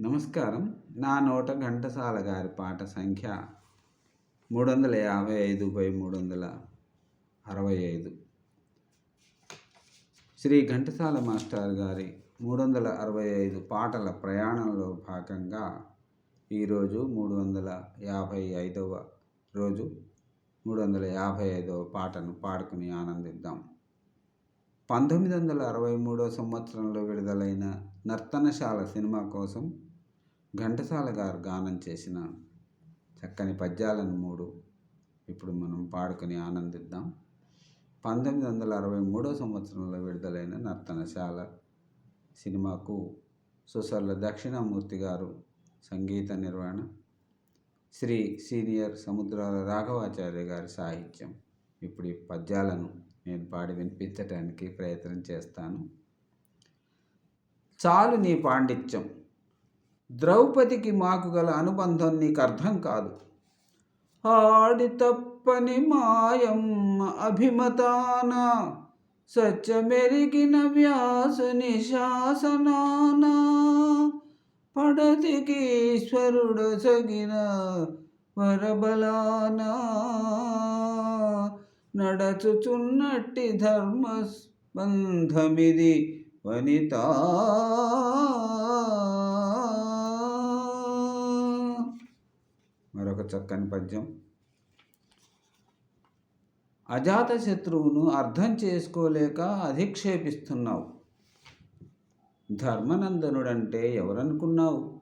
నమస్కారం. నా నోట ఘంటసాల గారి పాట సంఖ్య మూడు వందల యాభై ఐదు బై మూడు వందల అరవై ఐదు. శ్రీ ఘంటసాల మాస్టర్ గారి మూడు వందల అరవై ఐదు పాటల ప్రయాణంలో భాగంగా ఈరోజు మూడు వందల యాభై ఐదవ రోజు మూడు వందల యాభై ఐదవ పాటను పాడుకుని ఆనందిద్దాం. పంతొమ్మిది వందల అరవై మూడో సంవత్సరంలో విడుదలైన నర్తనశాల సినిమా కోసం ఘంటసాల గారు గానం చేసిన చక్కని పద్యాలను మూడు ఇప్పుడు మనం పాడుకొని ఆనందిద్దాం. పంతొమ్మిది వందల అరవై మూడో సంవత్సరంలో విడుదలైన నర్తనశాల సినిమాకు సుసర్ల దక్షిణామూర్తి గారు సంగీత నిర్వహణ శ్రీ సీనియర్ సముద్రాల రాఘవాచార్య గారి సాహిత్యం. ఇప్పుడు ఈ పద్యాలను నేను పాడి వినిపించటానికి ప్రయత్నం చేస్తాను. చాలు నీ పాండిత్యం. ద్రౌపదికి మాకు గల అనుబంధం నీకు అర్థం కాదు. ఆడి తప్పని మాయమ్మ అభిమతాన సత్యమెరిగిన వ్యాసుని శాసనాన పడతికి ఈశ్వరుడు సగిన వరబలాన. నడచుచున్నట్టి ధర్మ బంధమిది వనితా చక్కని పద్యం. అజాత శత్రువును అర్థం చేసుకోలేక అధిక్షేపిస్తున్నావు. ధర్మనందనుడంటే ఎవరనుకున్నావు?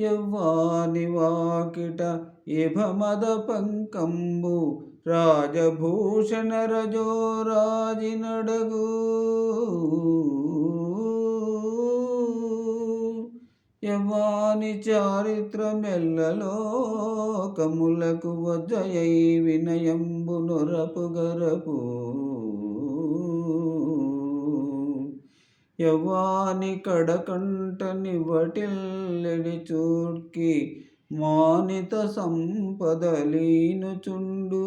ఎవ్వాని వాకిట ఇభమద పంకంబు రాజభూషణ రజో రాజినడగు యవాని చారిత్రమెల్లలోకములకు వజయై వినయంబు నొరపు గరపు. యవాని కడకంట నివటిల్లెడి చూడ్కి మానిత సంపదలీనుచుండు.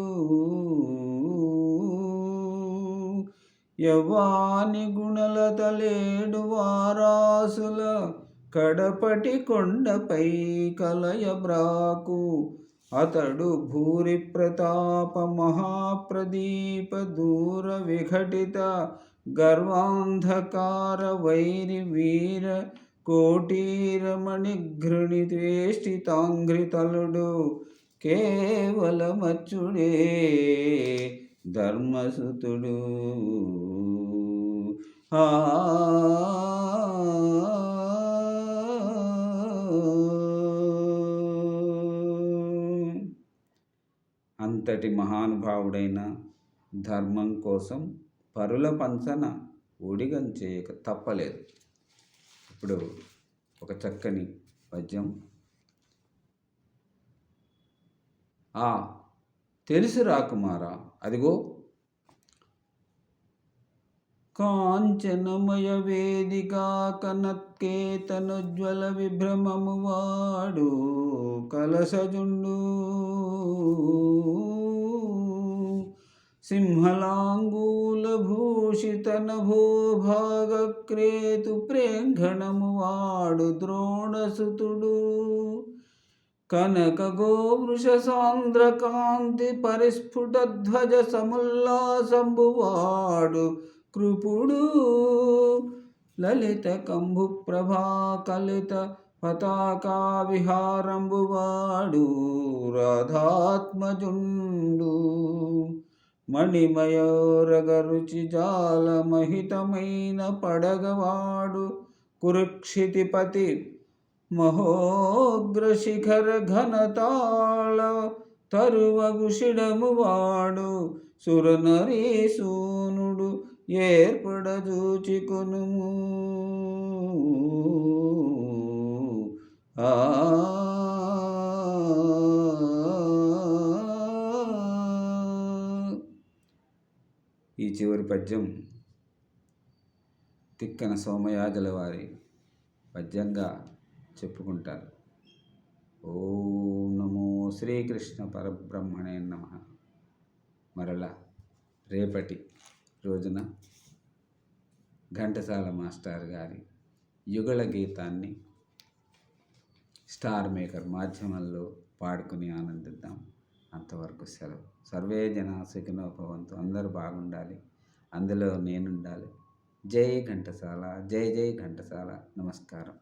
యవాని గుణలతలేడు వారాసుల కడపటి కొండపై కలయబ్రాకు అతడు భూరి ప్రతాప మహాప్రదీప దూర విఘటిత గర్వాంధకార వైరి వీర కోటీరమణి ఘృణిద్వేష్టితాంఘ్రితలుడు కేవలమచ్చుడే ధర్మసుతుడు. ఆ అంతటి మహానుభావుడైన ధర్మం కోసం పరుల పంచన ఉడిగం చేయక తప్పలేదు. ఇప్పుడు ఒక చక్కని పద్యం. ఆ తెలుసు రాకుమారా అదిగో కాంచనమయ వేదికా కనత్కేతనుజ్వల విభ్రమము వాడు కలసజుండు. సింహలాంగూల భూషితన భూభాగక్రేతు ప్రేంఘణము వాడు ద్రోణసుతుడు. కనక గోవృషసాంద్రకాంతి పరిస్ఫుటధ్వజ పరిస్ఫుట ధ్వజ సముల్లాసంబువాడు కృపుడు లలిత కంభు ప్రభా కలిత పతాకా విహారంబువాడు. రాధాత్మజుండు. మణిమయోరగ రుచి జాలమహితమైన పడగవాడు. కురుక్షితిపతి మహోగ్రశిఖర ఘనతాళ తరువగుషిడము వాడు సురనరీసూనుడు ఏర్పడజూచికొను ఆ. ఈ చివరి పద్యం తిక్కన సోమయాజుల వారి పద్యంగా చెప్పుకుంటారు. ఓం నమో శ్రీకృష్ణ పరబ్రహ్మణే నమ. మరలా రేపటి రోజున ఘంటసాల మాస్టర్ గారి యుగళ గీతాన్ని స్టార్ మేకర్ మాధ్యమంలో పాడుకుని ఆనందిద్దాం. అంతవరకు సెలవు. సర్వే జన సుఖినోభవంతు. అందరూ బాగుండాలి. అందులో నేనుండాలి. జై ఘంటసాల. జై జై ఘంటసాల. నమస్కారం.